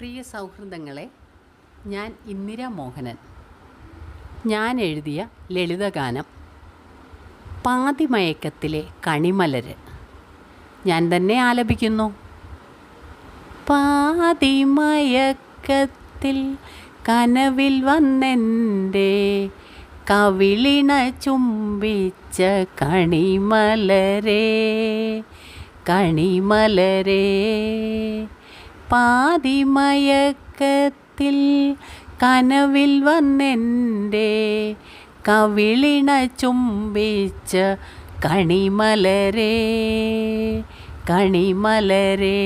പ്രിയ സൗഹൃദങ്ങളെ ഞാൻ ഇന്ദിര മോഹനൻ. ഞാൻ എഴുതിയ ലളിതഗാനം പാതിമയക്കത്തിലെ കണിമലര്. ഞാൻ തന്നെ ആലപിക്കുന്നു. പാതിമയക്കത്തിൽ കനവിൽ വന്നെന്റെ കവിളിണ ചുംബിച്ച കണിമലരേ കണിമലരേ. പാതിമയക്കത്തിൽ കനവിൽ വന്നെന്റെ കവിളിണ ചുംബിച്ച കണിമലരേ കണിമലരേ.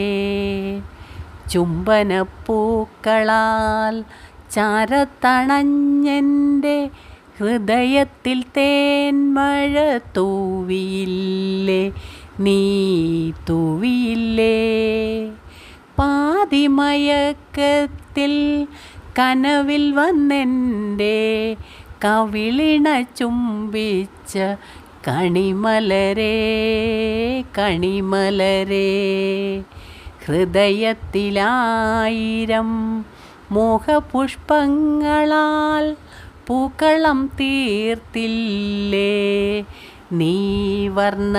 ചുംബനപ്പൂക്കളാൽ ചാരത്തണഞ്ഞെന്റെ ഹൃദയത്തിൽ തേൻമഴ തൂവിയില്ലേ നീ തൂവിയില്ലേ പാതിമയക്കത്തിൽ കനവിൽ വന്നെന്റെ കവിളിണ ചുംബിച്ച കണിമലരേ കണിമലരേ. ഹൃദയത്തിലായിരം മോഹപുഷ്പങ്ങളാൽ പൂക്കളം തീർത്തില്ലേ? നീ വർണ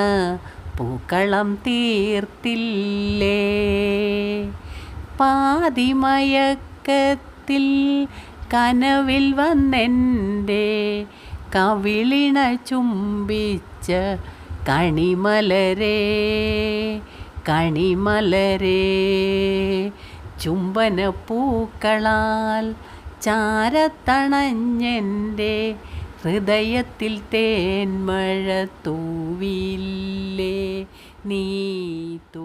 പൂക്കളം തീർത്തില്ലേ? പാതിമയക്കത്തിൽ കനവിൽ വന്നെന്റെ കവിളിണ ചുംബിച്ച കണിമലരേ കണിമലരേ. ചുംബനപ്പൂക്കളാൽ ചാരത്തണഞ്ഞെന്റെ ഹൃദയത്തിൽ തേന്മഴ തൂവിയില്ലേ നീ തൂവിയില്ലേ